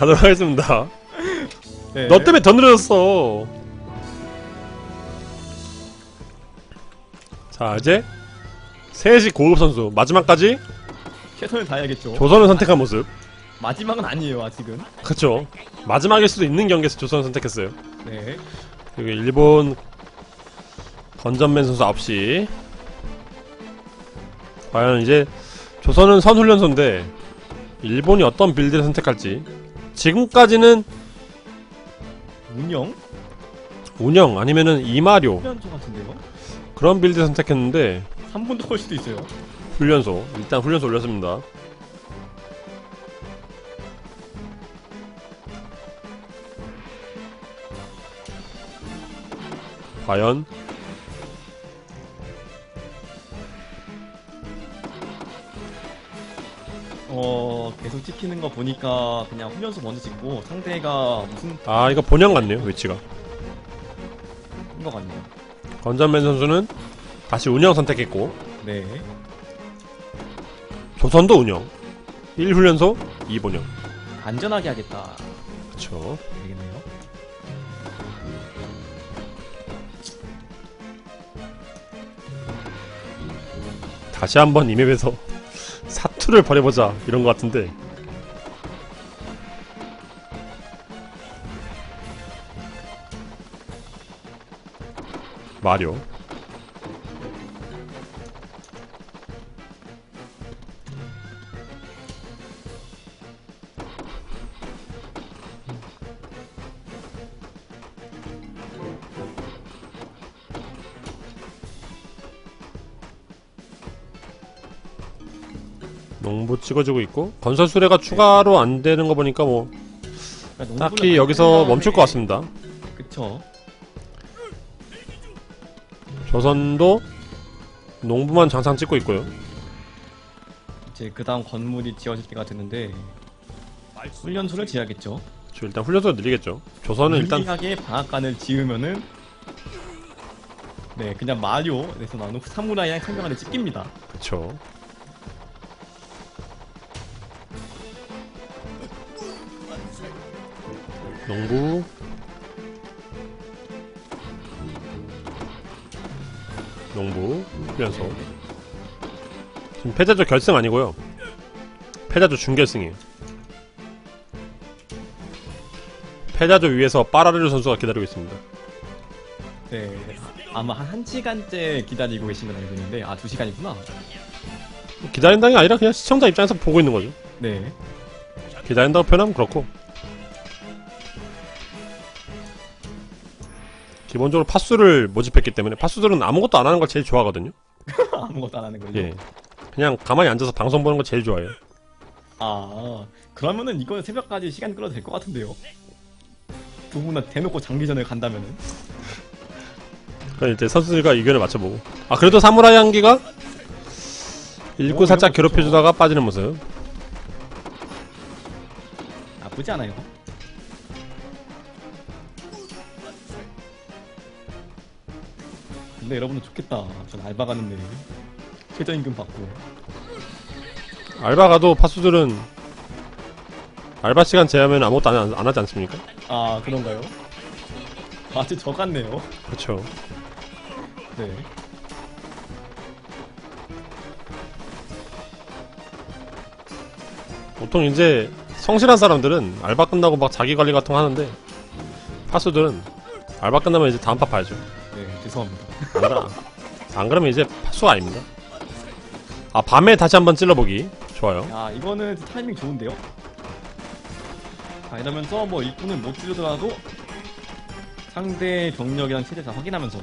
가도록 하겠습니다. 네. 너 때문에 더 늘어졌어. 자 이제 셋이 고급 선수 마지막까지 최선을 다해야겠죠. 조선을 선택한 모습. 마지막은 아니에요 아직은. 그쵸. 마지막일 수도 있는 경기에서 조선을 선택했어요. 네. 그리고 일본 건전맨 선수 9시. 과연 이제 조선은 선훈련소인데 일본이 어떤 빌드를 선택할지 지금까지는 운영? 운영 아니면은 이마료 훈련소 같은데요? 그런 빌드 선택했는데 3분 더걸 수도 있어요. 훈련소 일단 훈련소 올렸습니다. 과연 어 계속 찍히는 거 보니까 그냥 훈련소 먼저 찍고 상대가 무슨 아 이거 본영 같네요 위치가 것 같네요. 건전맨 선수는 다시 운영 선택했고 네. 조선도 운영 1훈련소 2본영 안전하게 하겠다. 그쵸 되겠네요. 다시 한번 이 맵에서 사 투를 벌여보자. 이런 것 같은데. 마리오 농부 찍어주고 있고 건설 수레가 추가로 안 되는 거 보니까 뭐 그러니까 딱히 여기서 멈출 것 같습니다. 그쵸. 조선도 농부만 장상 찍고 있고요. 이제 그 다음 건물이 지어질 때가 됐는데 훈련소를 지어야겠죠. 저 일단 훈련소 느리겠죠. 조선은 일단 유리하게 방앗간을 지으면은 네 그냥 마리오에서 나오는 사무라이랑 상병한테 찝깁니다. 그쵸. 농부. 농부. 훈련소 지금 패자조 결승 아니고요. 패자조 준결승이에요. 패자조 위에서 빠라르 선수가 기다리고 있습니다. 네 아마 한 1시간째 기다리고 계신 건 알고 있는데 아 2시간이구나. 기다린다는 게 아니라 그냥 시청자 입장에서 보고 있는 거죠. 네. 기다린다고 표현하면 그렇고 기본적으로 파수를 모집했기 때문에 파수들은 아무것도 안 하는 걸 제일 좋아하거든요. 아무것도 안 하는 걸로. 예. 그냥 가만히 앉아서 방송 보는 거 제일 좋아해요. 아 그러면은 이건 새벽까지 시간 끌어도 될 것 같은데요. 두 분은 대놓고 장기전을 간다면은? 그럼 이제 선수들과 의견을 맞춰보고. 아 그래도 사무라이 한기가? 어, 살짝 거 괴롭혀주다가 빠지는 모습. 나쁘지 않아요. 근데 여러분은 좋겠다. 전 알바 가는데 최저임금 받고. 알바 가도 파수들은 알바 시간 제하면 아무것도 안, 안 하지 않습니까? 아 그런가요? 아주 저 같네요. 그렇죠 네. 보통 이제 성실한 사람들은 알바 끝나고 막 자기 관리 같은 거 하는데 파수들은 알바 끝나면 이제 다음 파 봐야죠. 네 죄송합니다. 안, 그러, 안 그러면 이제 파수가 아닙니다. 아 밤에 다시 한번 찔러보기 좋아요. 야 이거는 타이밍 좋은데요? 아 이러면서 뭐 일꾼을 못 줄이더라도 상대 병력이랑 체제 다 확인하면서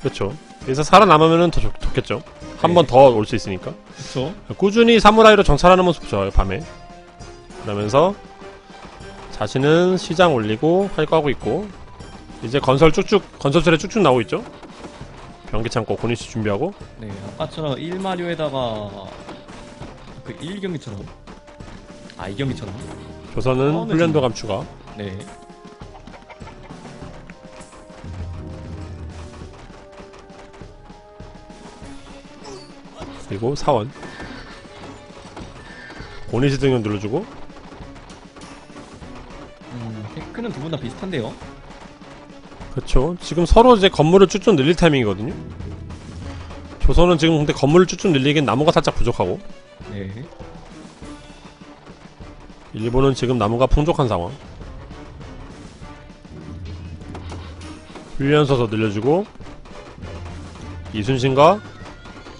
그렇죠. 그래서 살아남으면 더 좋, 좋겠죠. 한번 네. 더올 수 있으니까. 그쵸? 꾸준히 사무라이로 정찰하는 모습 좋아요 밤에. 그러면서 자신은 시장 올리고 활거하고 있고 이제 건설 쭉쭉 건설철에 쭉쭉 나오고 있죠. 변기 창고 고니시 준비하고. 네 아까처럼 1마리오에다가 그 1경기처럼? 아 2경기처럼? 조선은 훈련도. 감추가. 네. 그리고 사원. 고니시 등용 눌러주고. 테크는 두 분 다 비슷한데요. 그렇죠. 지금 서로 이제 건물을 쭉쭉 늘릴 타이밍이거든요. 조선은 지금 근데 건물을 쭉쭉 늘리기엔 나무가 살짝 부족하고 네. 일본은 지금 나무가 풍족한 상황. 훈련소 더 늘려주고 이순신과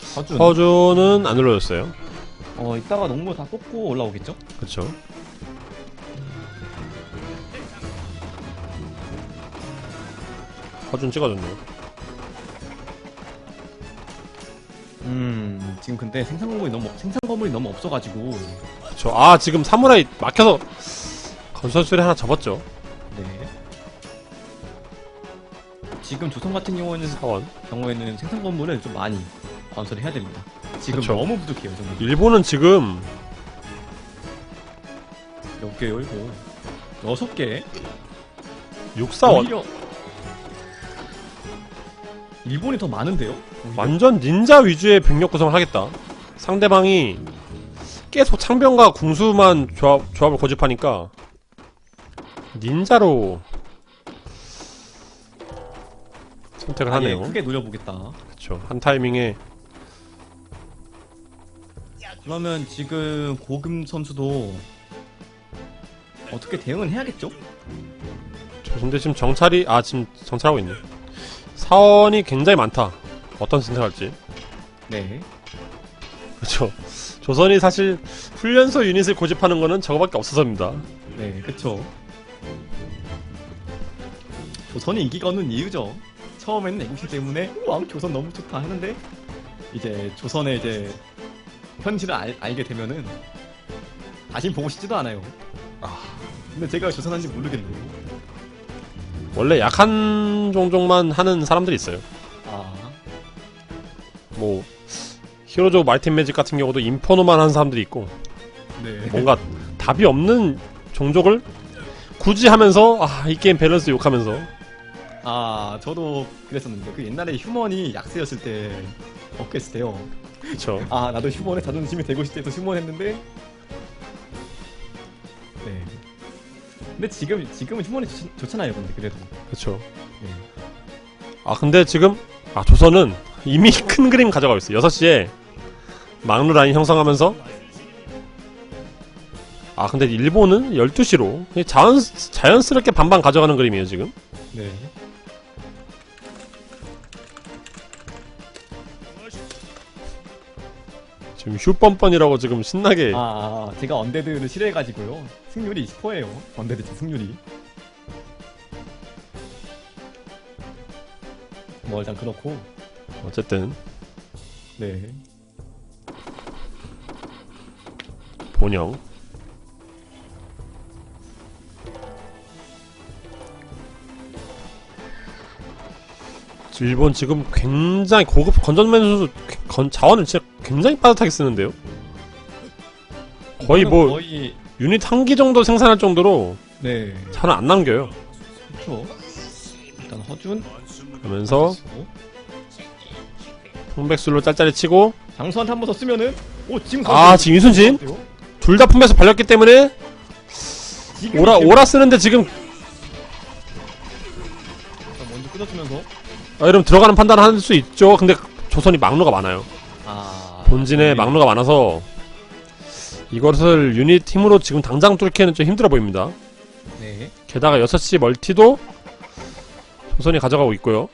서준. 서준은 안 눌러줬어요. 어 이따가 농무 다 뽑고 올라오겠죠? 그렇 죠. 서준 찍어줬네요. 음 지금 근데 생산 건물이 너무 생산 건물이 너무 없어가지고 그렇죠. 아 지금 사무라이 막혀서 건설술이 하나 접었죠. 네. 지금 조선 같은 경우에는 사원. 경우에는 생산 건물을 좀 많이 건설을 해야 됩니다. 지금 그쵸. 너무 부족해요, 정말. 일본은 지금 몇 개요, 이거? 여섯 개? 육사원 오히려 일본이 더 많은데요? 완전 닌자 위주의 병력 구성을 하겠다. 상대방이 계속 창병과 궁수만 조합, 조합을 고집하니까 닌자로 선택을 아예 하네요. 크게 노려보겠다. 그렇죠. 한 타이밍에 그러면 지금 고금 선수도 어떻게 대응은 해야겠죠? 저 근데 지금 정찰이 아 지금 정찰하고 있네. 사원이 굉장히 많다. 어떤 선택할지. 네. 그렇죠. 조선이 사실 훈련소 유닛을 고집하는 거는 저거밖에 없어서입니다. 네, 그쵸. 조선이 인기가 없는 이유죠. 처음에는 애국심 때문에 왕 조선 너무 좋다 하는데 이제 조선의 이제 현실을 알, 알게 되면은 다시 보고 싶지도 않아요. 아. 근데 제가 조선한지 모르겠네요. 원래 약한 종족만 하는 사람들이 있어요. 아, 뭐 히로조 마이틴 매직 같은 경우도 인포노만 하는 사람들이 있고 네. 뭔가 답이 없는 종족을 굳이 하면서 아 이 게임 밸런스 욕하면서 아, 저도 그랬었는데 그 옛날에 휴먼이 약세였을 때 어땠을 때요. 그쵸 아, 나도 휴먼의 자존심이 되고 싶다 해서 휴먼 했는데 근데 지금 지금은 휴먼이 좋, 좋잖아요. 근데 그래도. 그쵸 네. 아 근데 지금 아 조선은 이미 큰 그림 가져가고 있어 6시에 막루 라인 형성하면서 아 근데 일본은 12시로 자연, 자연스럽게 반반 가져가는 그림이에요 지금 네. 지금 휴뻔뻔이라고 지금 신나게 아, 아, 제가 언데드를 싫어해가지고요. 승률이 20%예요. 언데드 제 승률이. 뭐 일단 그렇고. 어쨌든 네. 본영 일본 지금 굉장히 고급 건전맨 선수 건, 자원을 진짜 굉장히 빠듯하게 쓰는데요 거의 뭐 거의 유닛 한 기 정도 생산할 정도로 네. 차는 안 남겨요 그렇죠. 일단 허준. 그러면서 어? 풍백술로 짤짤이 치고 장수한테 한 번 더 쓰면은 오 지금 아 지금 이순신 둘다 풍백술 발렸기 때문에 지금 오라 오라 쓰는데 지금 먼저 끊어주면서 아, 이러면 들어가는 판단을 할 수 있죠 근데 조선이 막루가 많아요 아 본진에 네. 막루가 많아서 이것을 유닛 힘으로 지금 당장 뚫기에는 좀 힘들어 보입니다. 네. 게다가 6시 멀티도 조선이 가져가고 있고요.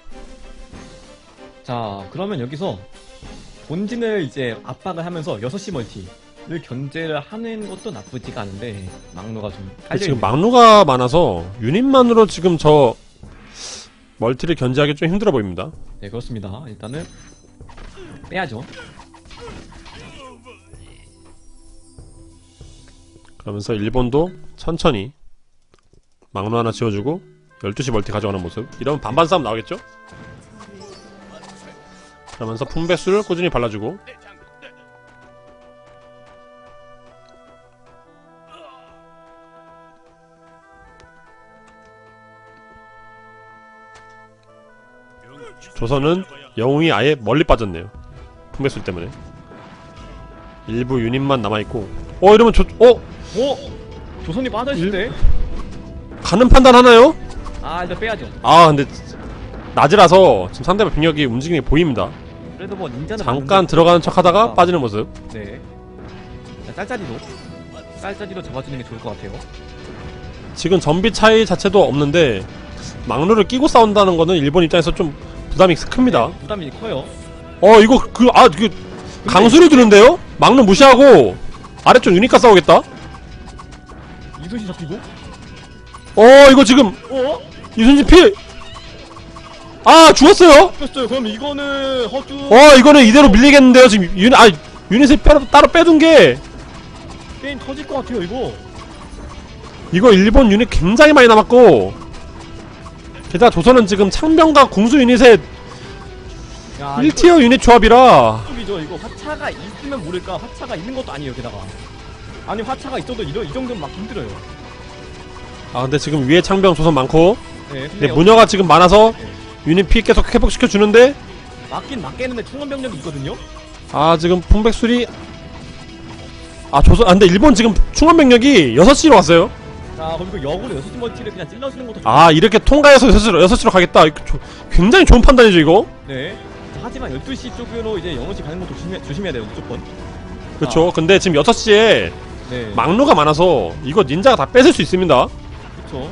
자 그러면 여기서 본진을 이제 압박을 하면서 6시 멀티를 견제를 하는 것도 나쁘지가 않은데 막루가 좀 깔려 지금 막루가 많아서 유닛만으로 지금 저 멀티를 견제하기 좀 힘들어 보입니다. 네 그렇습니다. 일단은 빼야죠. 그러면서 일본도 천천히 막루 하나 지어주고 12시 멀티 가져가는 모습. 이러면 반반 싸움 나오겠죠? 그러면서 풍배수를 꾸준히 발라주고. 조선은 영웅이 아예 멀리 빠졌네요. 풍배술 때문에. 일부 유닛만 남아있고. 어 이러면 조.. 어? 오 조선이 빠져있을 때 가는 판단 하나요? 아 일단 빼야죠. 아 근데 낮이라서 지금 상대방 병력이 움직이는 게 보입니다 그래도 뭐 닌자는 잠깐 들어가는 척 하다가 아. 빠지는 모습 네. 자, 짤짤이도 짤짤이도 잡아주는 게 좋을 것 같아요. 지금 전비 차이 자체도 없는데 막루를 끼고 싸운다는 거는 일본 입장에서 좀 부담이 큽니다 부담이 커요. 어 이거 그 아 그 강수를 두는데요? 막루 무시하고 아래쪽 유니카 싸우겠다 이순신 잡히고. 어 이거 지금 어? 이순신 필! 아 죽었어요? 잡혔어요. 그럼 이거는 허주. 어 이거는 이대로 밀리겠는데요 지금 유닛 아 유닛을 따로, 따로 빼둔 게 게임 터질 것 같아요 이거. 이거 일본 유닛 굉장히 많이 남았고 게다가 조선은 지금 창병과 궁수 유닛의 야, 1티어 유닛 조합이라 이죠 이거 화차가 있으면 모를까 화차가 있는 것도 아니에요 게다가 아니 화차가 있어도 이러, 이 정도면 막 힘들어요. 아 근데 지금 위에 창병 조선 많고 네 근데 무녀가 지금 많아서 유닛 피 계속 회복시켜 주는데 맞긴 맞겠는데 충원 병력이 있거든요? 아 지금 풍백술이 아 조선 아 근데 일본 지금 충원 병력이 6시로 왔어요. 자 그리고 역으로 6시 멀티를 그냥 찔러주는 것도 아 이렇게 통과해서 6시로, 6시로 가겠다. 이거 조- 굉장히 좋은 판단이죠 이거? 네. 자, 하지만 12시 쪽으로 이제 영어시 가는 것도 조심해, 조심해야 돼요 무조건. 그쵸 근데 지금 6시에 네. 막루가 많아서 이거 닌자가 다 뺏을 수 있습니다. 그쵸.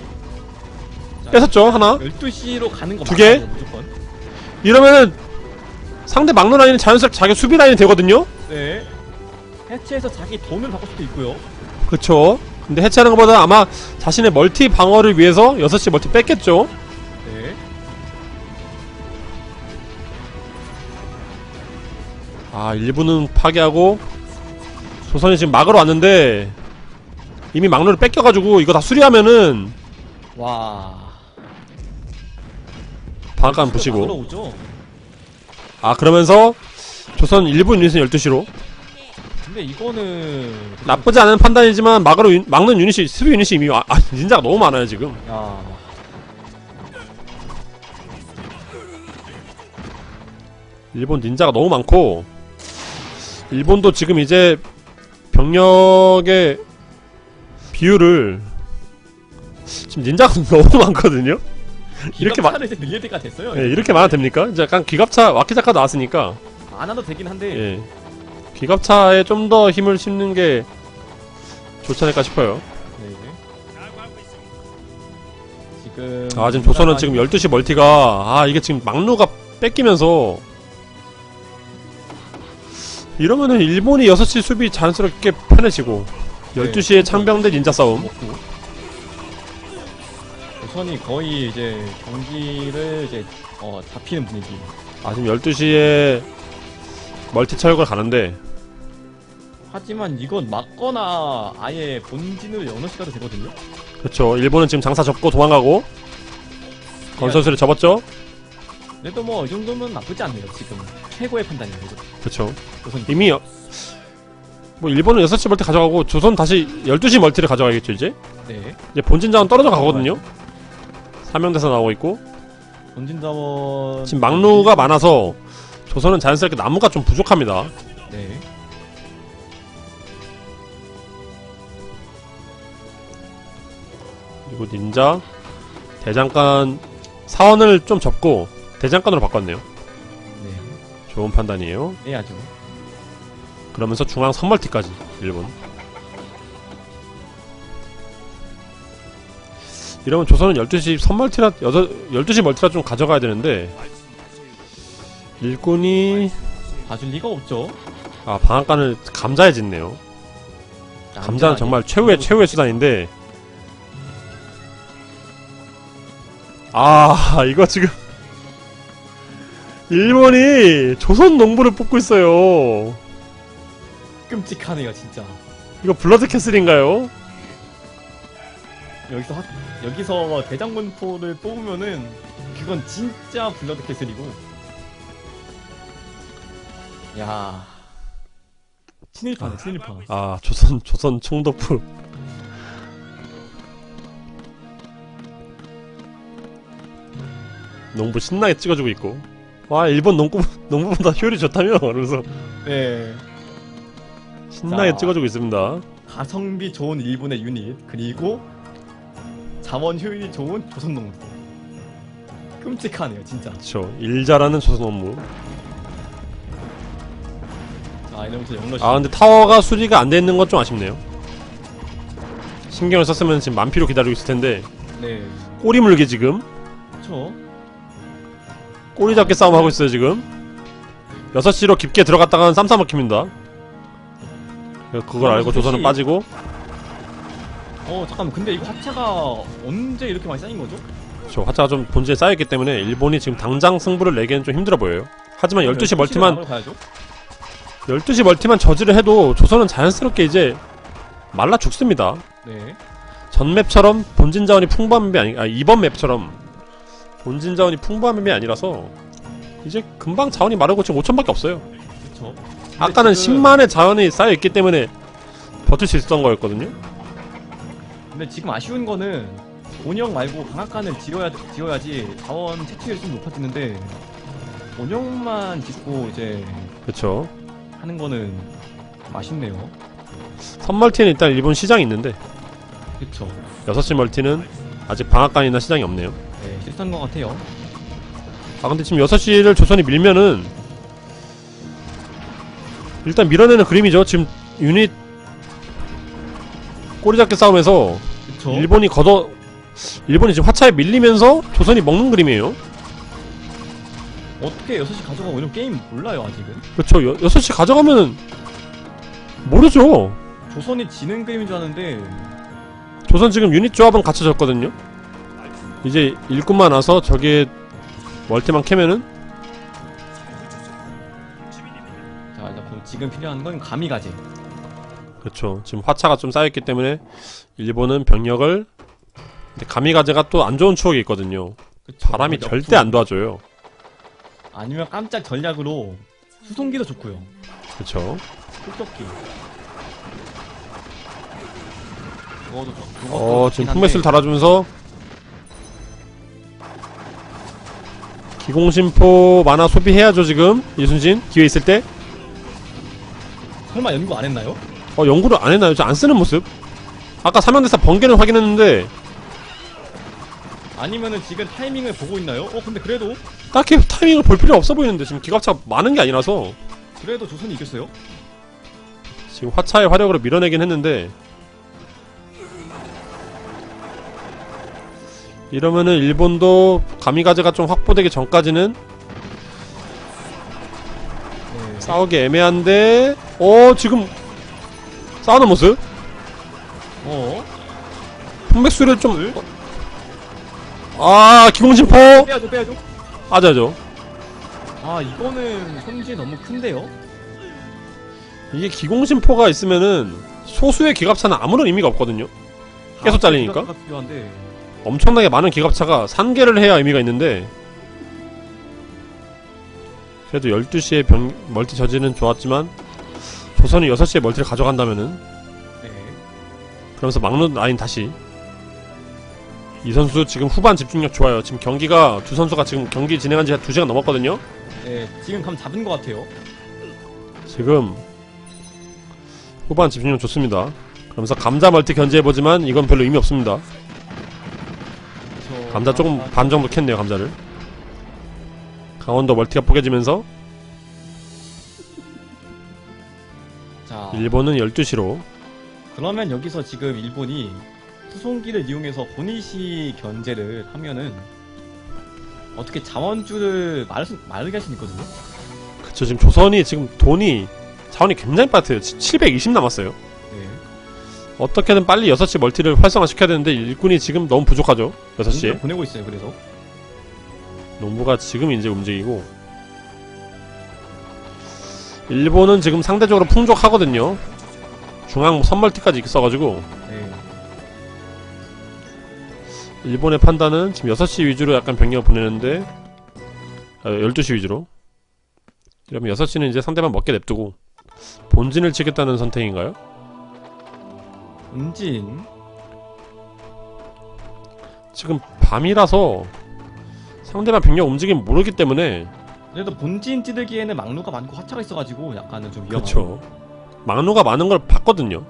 자, 뺏었죠 하나? 12시로 가는 거 두 개? 맞아요, 무조건. 이러면은 상대 막루 라인은 자연스럽게 자기 수비 라인이 되거든요? 네. 해체해서 자기 돈을 바꿀 수도 있고요. 그쵸. 근데 해체하는 것보다 아마 자신의 멀티 방어를 위해서 6시 멀티 뺐겠죠? 네. 아 일부는 파괴하고 조선이 지금 막으러 왔는데 이미 막루를 뺏겨가지고 이거 다 수리하면은 와. 방앗간 부시고. 들어오죠. 아 그러면서 조선 일부 유닛은 12시로. 근데 이거는 나쁘지 않은 판단이지만 막으로 유- 막는 유닛이 수비 유닛이 이미 와, 아 닌자가 너무 많아요 지금. 야. 일본 닌자가 너무 많고 일본도 지금 이제 병력의 비율을 지금 닌자가 너무 많거든요 이렇게 마- 기갑차를 이제 늘릴 때가 됐어요. 예, 이렇게 많아도 됩니까? 이제 약간 기갑차 와키자카 나왔으니까 안 와도 되긴 한데 예. 기갑차에 좀 더 힘을 싣는 게 좋지 않을까 싶어요 네. 지금 아 지금 조선은 지금 12시 멀티가 아 이게 지금 막루가 뺏기면서 이러면은 일본이 6시 수비 자연스럽게 편해지고 네. 12시에 창병대 닌자 싸움 먹고 조선이 거의 이제 경기를 이제 어 잡히는 분위기. 아 지금 12시에 멀티 철걸 가는데 하지만 이건 맞거나 아예 본진으로 연어 시가도 되거든요. 그렇죠 일본은 지금 장사 접고 도망가고 건설수를 접었죠 그래도 뭐 이 정도면 나쁘지 않네요. 지금 최고의 판단이에요. 이거. 그렇죠 조선 이미 여- 뭐 일본은 6시 멀티 가져가고 조선 다시 12시 멀티를 가져가겠죠 이제 네 이제 본진 자원 떨어져 가거든요 사명대사 나오고 있고 본진 자원 지금 막루가 많아서 조선은 자연스럽게 나무가 좀 부족합니다. 네. 그리고 닌자 대장간 사원을 좀 접고 대장간으로 바꿨네요. 네. 좋은 판단이에요. 해야죠. 그러면서 중앙 선멀티까지 일본. 이러면 조선은 12시 선멀티라 12시 멀티라 좀 가져가야 되는데 일꾼이 봐줄 리가 없죠. 아 방앗간을 감자에 짓네요. 감자는 정말 최후의 최후의 수단인데 아 이거 지금 일본이 조선 농부를 뽑고 있어요 끔찍하네요, 진짜. 이거 블러드 캐슬인가요? 여기서 하, 여기서 대장군포를 뽑으면은 그건 진짜 블러드 캐슬이고. 야. 친일파네, 친일파. 아 조선 조선 총독부 농부 신나게 찍어주고 있고 와 일본 농부 농부보다 효율이 좋다며 그러면서 네. 신나게 자. 찍어주고 있습니다 가성비 좋은 일본의 유닛 그리고 자원 효율이 좋은 조선농무. 끔찍하네요, 진짜. 그쵸 일 잘하는 조선 업무 자, 이러면서 영러시. 아 근데 타워가 수리가 안 돼 있는 건 좀 아쉽네요 신경을 썼으면 지금 만피로 기다리고 있을 텐데 네, 꼬리 물게 지금 그쵸. 꼬리 잡기 싸움 하고 있어요 지금 6시로 깊게 들어갔다가는 쌈싸 먹힙니다 그걸 알고 조선은 빠지고 어, 잠깐만. 근데 이거 화차가 언제 이렇게 많이 쌓인 거죠? 저 화자가 좀 본질에 쌓여있기 때문에 일본이 지금 당장 승부를 내기엔 좀 힘들어 보여요 하지만 12시 멀티만 막으러 가야죠. 12시 멀티만 저지를 해도 조선은 자연스럽게 이제 말라 죽습니다 네. 전 맵처럼 본진 자원이 풍부한 맵이 아니 아 이번 맵처럼 본진 자원이 풍부한 맵이 아니라서 이제 금방 자원이 마르고 지금 5천밖에 없어요 그쵸. 아까는 지금- 10만의 자원이 쌓여있기 때문에 버틸 수 있었던 거였거든요 근데 지금 아쉬운 거는 온영 말고 방앗간을 지어야 지어야지 자원 채취율이 좀 높아지는데 온영만 짓고 이제 그쵸 하는 거는 좀 아쉽네요. 선멀티는 일단 일본 시장이 있는데 그쵸. 6시 멀티는 아직 방앗간이나 시장이 없네요 네, 실수한 것 같아요. 아 근데 지금 6시를 조선이 밀면은 일단 밀어내는 그림이죠 지금 유닛 꼬리잡기 싸움에서 그쵸. 일본이 걷어 일본이 지금 화차에 밀리면서 조선이 먹는 그림이에요 어떻게 6시 가져가고 이런 게임 몰라요, 아직은. 그렇죠 6시 가져가면은 모르죠 조선이 지는 그림인 줄 아는데 조선 지금 유닛 조합은 갖춰졌거든요 이제 일꾼만 와서 저기에 멀티만 캐면은 자, 일단 그럼 지금 필요한 건 가미가제. 그렇죠 지금 화차가 좀 쌓였기 때문에 일본은 병력을 근데 가미가제가 또 안 좋은 추억이 있거든요 그쵸. 바람이 역풍. 절대 안 도와줘요 아니면 깜짝 전략으로 수송기도 좋고요. 그렇죠. 그것도 어 지금 풍매스를 달아주면서 기공심포 만화 소비해야죠 지금 이순신 기회 있을 때 설마 연구 안 했나요? 어, 연구를 안 했나요? 저 안 쓰는 모습? 아까 사명대사 번개는 확인했는데 아니면은 지금 타이밍을 보고 있나요? 어 근데 그래도 딱히 타이밍을 볼 필요 없어 보이는데 지금 기갑차가 많은 게 아니라서 그래도 조선이 이겼어요. 지금 화차의 화력으로 밀어내긴 했는데 이러면은 일본도 가미가제가 좀 확보되기 전까지는 네. 싸우기 애매한데 어 지금 싸우는 모습? 어? 풍맥수를 좀아 기공심포 빼야죠 빼야죠. 아자죠 아 이거는 손질 너무 큰데요? 이게 기공심포가 있으면은 소수의 기갑차는 아무런 의미가 없거든요 계속 잘리니까? 기가가 필요한데 엄청나게 많은 기갑차가 산계를 해야 의미가 있는데 그래도 12시에 병, 멀티 저지는 좋았지만 조선이 6시에 멀티를 가져간다면은 네. 그러면서 막루 라인 다시. 이 선수 지금 후반 집중력 좋아요. 지금 경기가 두 선수가 지금 경기 진행한 지한 2시간 넘었거든요. 네 지금 감 잡은 것 같아요. 지금 후반 집중력 좋습니다. 그러면서 감자 멀티 견제해보지만 이건 별로 의미 없습니다. 저... 감자 조금 아, 반 정도 캤네요 감자를. 강원도 멀티가 포개지면서. 자. 일본은 12시로. 그러면 여기서 지금 일본이 수송기를 이용해서 보니시 견제를 하면은 어떻게 자원줄을 마르, 마르게 할 수 있거든요. 그쵸 지금 조선이 지금 돈이 자원이 굉장히 빠듯해요. 720 남았어요. 네. 어떻게든 빨리 6시 멀티를 활성화시켜야 되는데 일꾼이 지금 너무 부족하죠 6시에 공격을 보내고 있어요. 그래서 농부가 지금 이제 움직이고 일본은 지금 상대적으로 풍족하거든요 중앙 선멀티까지 있어가지고 네. 일본의 판단은 지금 6시 위주로 약간 병력을 보내는데 아, 12시 위주로 이러면 6시는 이제 상대방 먹게 냅두고 본진을 치겠다는 선택인가요? 은진 지금 밤이라서 상대방 병력 움직임 모르기 때문에 그래도 본진 찌르기에는 막루가 많고 화차가 있어가지고 약간은 좀 위험하고. 그쵸 막루가 많은 걸 봤거든요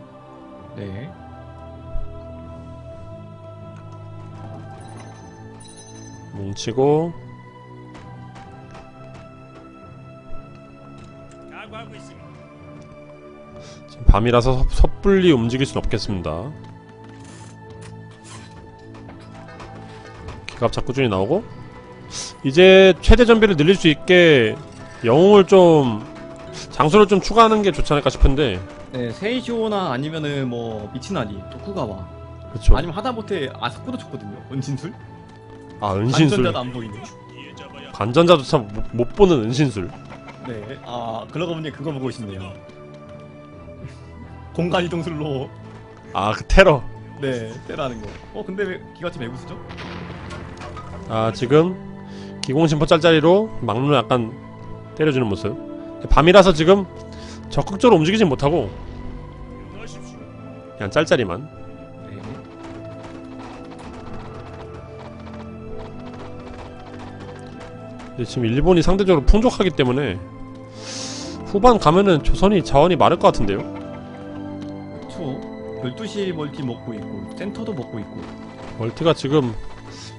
네. 뭉치고 밤이라서 섣- 섣불리 움직일 순 없겠습니다. 기갑차 꾸준히 나오고 이제 최대 전비를 늘릴 수 있게 영웅을 좀 장소를 좀 추가하는 게 좋지 않을까 싶은데 네, 세이쇼나 아니면은 뭐 미치나리, 도쿠가와 그렇죠. 아니면 하다못해 아사쿠도 쳤거든요. 은신술? 아 은신술 반전자도 안 보이네. 반전자도 참 못 보는 은신술. 네, 아 그러고 보니 그거 보고 싶네요. 공간 이동술로 아 그 테러. 네 때라는 거. 어 근데 왜 기가치 매구수죠? 아 지금 기공심포 짤짤이로 막눈을 약간 때려주는 모습. 밤이라서 지금 적극적으로 움직이진 못하고. 그냥 짤짤이만. 지금 일본이 상대적으로 풍족하기 때문에 후반 가면은 조선이 자원이 많을 것 같은데요. 그쵸. 12시 멀티 먹고 있고 센터도 먹고 있고. 멀티가 지금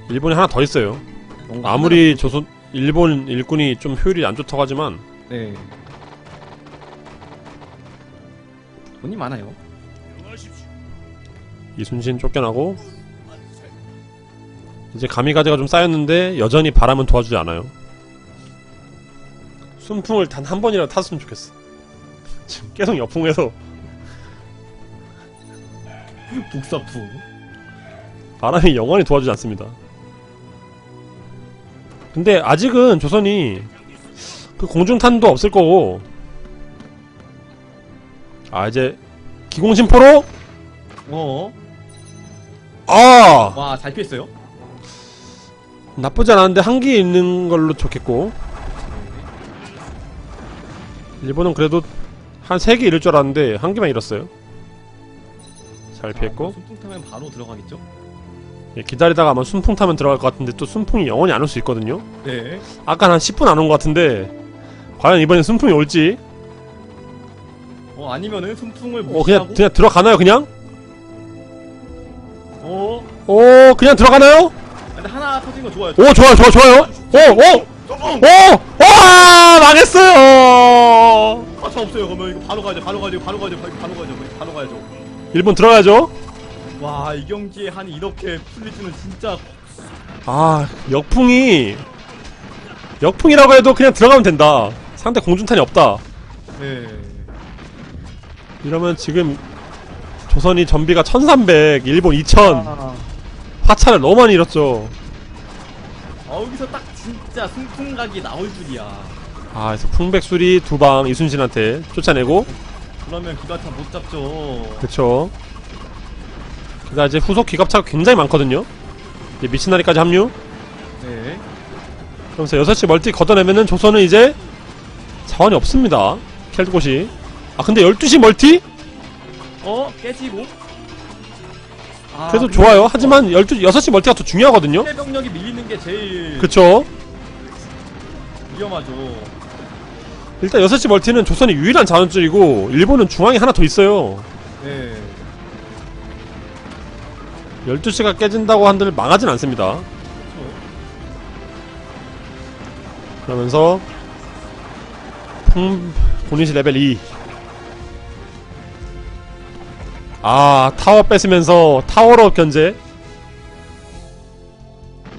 일본이 하나 더 있어요. 뭔가 아무리 조선 일본 일꾼이 좀 효율이 안 좋다고 하지만 하나- 네. 돈이 많아요. 이순신 쫓겨나고 이제 가미가제가 좀 쌓였는데 여전히 바람은 도와주지 않아요. 순풍을 단 한 번이라도 탔으면 좋겠어. 지금 계속 역풍에서 북사푸. 바람이 영원히 도와주지 않습니다. 근데 아직은 조선이 그 공중탄도 없을 거고 아 이제 기공심포로 어. 아 와 잘 피했어요. 나쁘지 않았는데 한기 있는 걸로 좋겠고 일본은 그래도 한 3개 잃을 줄 알았는데 한 개만 잃었어요 잘 피했고 손풍 타면 바로 들어가겠죠? 예, 기다리다가 아마 순풍 타면 들어갈 것 같은데 또 순풍이 영원히 안 올 수 있거든요 네. 아까 한 10분 안 온 것 같은데 과연 이번엔 순풍이 올지 어 아니면은 손풍을 어 무시하고. 그냥 그냥 들어가나요 그냥? 어. 오 그냥 들어가나요? 근데 하나 터진 거 좋아요. 오 좋아요 좋아요 좋아요 오오오와 망했어요 아저 없어요. 그러면 이거 바로 가야죠. 바로 가야죠. 바로 가야죠. 바로 바로 가야죠. 바로 가야죠. 일본 들어가야죠. 와 이 경기에 한 이렇게 줄은 진짜 아 역풍이 역풍이라고 해도 그냥 들어가면 된다. 상대 공중탄이 없다. 네. 이러면 지금 조선이 전비가 1300 일본 2000 아, 화차를 너무 많이 잃었죠. 아 여기서 딱 진짜 승풍각이 나올 줄이야. 아 그래서 풍백수리 두 방 이순신한테 쫓아내고 그러면 기가차 못 잡죠. 그쵸 그다 이제 후속 기갑차가 굉장히 많거든요 이제 미치나리까지 합류 네. 그러면서 6시 멀티 걷어내면은 조선은 이제 자원이 없습니다 켈곳이 아 근데 12시 멀티? 어 깨지고. 아, 그래도 좋아요 하지만 12, 6시 멀티가 더 중요하거든요 상대 병력이 밀리는 게 제일 그쵸 위험하죠. 일단 6시 멀티는 조선이 유일한 자원줄이고 일본은 중앙에 하나 더 있어요 네. 12시가 깨진다고 한들 망하진 않습니다. 그러면서 풍 고니시 레벨 2. 아 타워 뺏으면서 타워로 견제.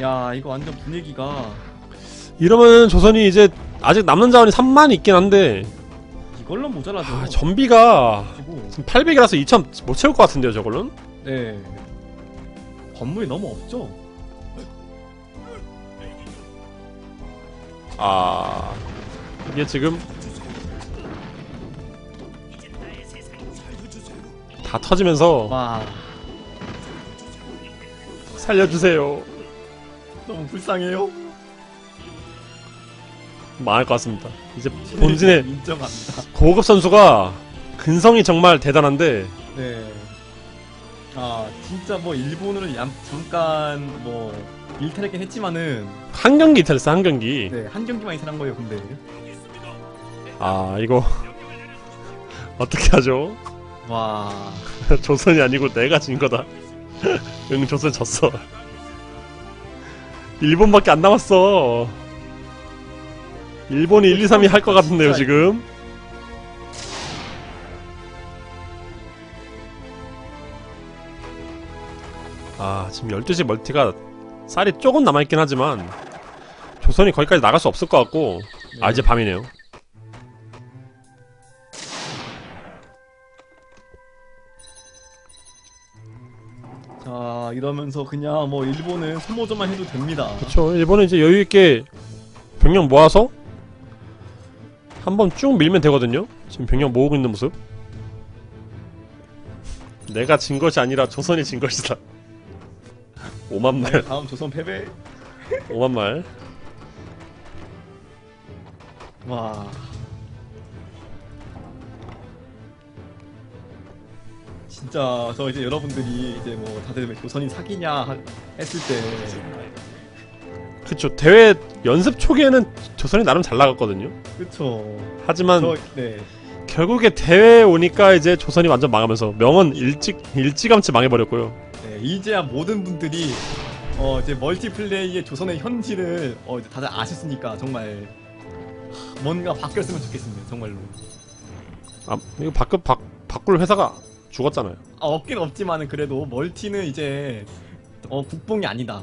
야 이거 완전 분위기가 이러면 조선이 이제 아직 남는 자원이 3만 있긴 한데 이걸로 모자라죠. 아, 전비가 가지고. 지금 800이라서 2000못 채울 것 같은데요 저걸로는? 네. 건물이 너무 없죠. 아 이게 지금 다 터지면서 와 살려주세요 너무 불쌍해요. 망할 것 같습니다 이제 본진의 인정합니다. 고급 선수가 근성이 정말 대단한데 네. 아 진짜 뭐 일본으로 얌, 잠깐 뭐 일탈했긴 했지만은 한 경기 이탈했어 한 경기 네 한 경기만 이탈한 거예요 근데 아 이거 어떻게 하죠? 와 조선이 아니고 내가 진 거다 응 조선 졌어 일본밖에 안 남았어. 일본이 1, 2, 3위 할 것 같은데요. 지금. 아, 지금 12시 멀티가 쌀이 조금 남아있긴 하지만 조선이 거기까지 나갈 수 없을 것 같고 아, 이제 밤이네요. 자 이러면서 그냥 뭐 일본은 소모전만 해도 됩니다. 그쵸 일본은 이제 여유있게 병력 모아서 한번 쭉 밀면 되거든요? 지금 병력 모으고 있는 모습? 내가 진 것이 아니라 조선이 진 것이다. 5만 말. 다음 조선 패배. 5만 말. 와. 진짜 저 이제 여러분들이 이제 뭐 다들 왜 조선이 사기냐 하- 했을 때. 그쵸. 대회 연습 초기에는 조선이 나름 잘 나갔거든요. 그쵸. 하지만 저 네. 결국에 대회에 오니까 이제 조선이 완전 망하면서 명언 일찍 일찌감치 망해버렸고요. 네, 이제야 모든 분들이 어 이제 멀티플레이의 조선의 현실을 어 이제 다들 아셨으니까 정말 뭔가 바뀌었으면 좋겠습니다 정말로. 아 이거 바꿔 바, 바꿀 회사가 죽었잖아요. 아 없긴 없지만은 그래도 멀티는 이제 어 국뽕이 아니다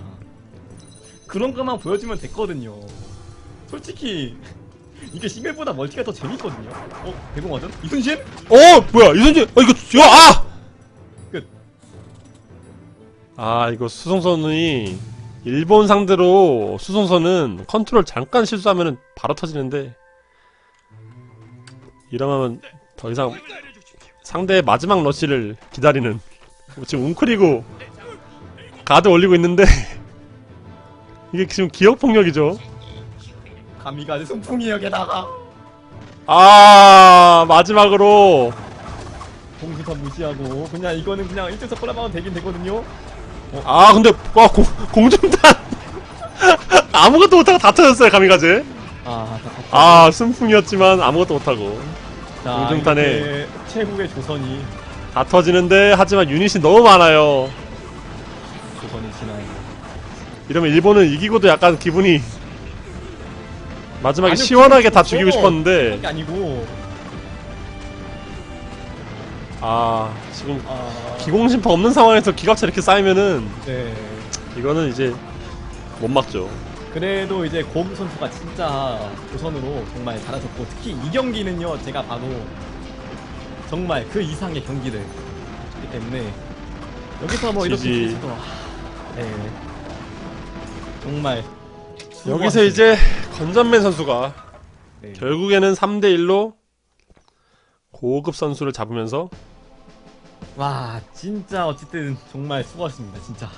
그런 것만 보여주면 됐거든요. 솔직히 이게 싱글보다 멀티가 더 재밌거든요. 어 대공화전 이순신? 어 뭐야 이선지 어 이거 이거 아! 끝. 아 이거 수송선이 일본 상대로 수송선은 컨트롤 잠깐 실수하면은 바로 터지는데 이러면 더 이상 상대의 마지막 러시를 기다리는 지금 웅크리고 가드 올리고 있는데 이게 지금 기억 폭력이죠? 가미가 순풍이 여기다가. 아 마지막으로. 공수선 무시하고. 그냥 이거는 그냥 1등석 꼬라박으면 되긴 되거든요. 아 근데 와 공, 공중탄 아무것도 못하고 다 터졌어요 가미가제 아, 다, 다, 아 순풍이었지만 아무것도 못하고. 자, 공중탄에- 이렇게 최후의 조선이. 다 터지는데 하지만 유닛이 너무 많아요. 조선이 지나요. 이러면 일본은 이기고도 약간 기분이 마지막에 아니요, 시원하게 다 죽이고 싶었는데. 게 아니고. 아 지금 아, 기공심파 없는 상황에서 기갑차 이렇게 쌓이면은 네. 이거는 이제 못 막죠. 그래도 이제 고무 선수가 진짜 조선으로 정말 잘하셨고 특히 이 경기는요 제가 봐도 정말 그 이상의 경기를 했기 때문에 여기서 뭐 이렇게 지지. 아, 네 정말 여기서 이제 건전맨 선수가 네. 결국에는 3대1로 고급 선수를 잡으면서 와 진짜 어쨌든 정말 수고하셨습니다 진짜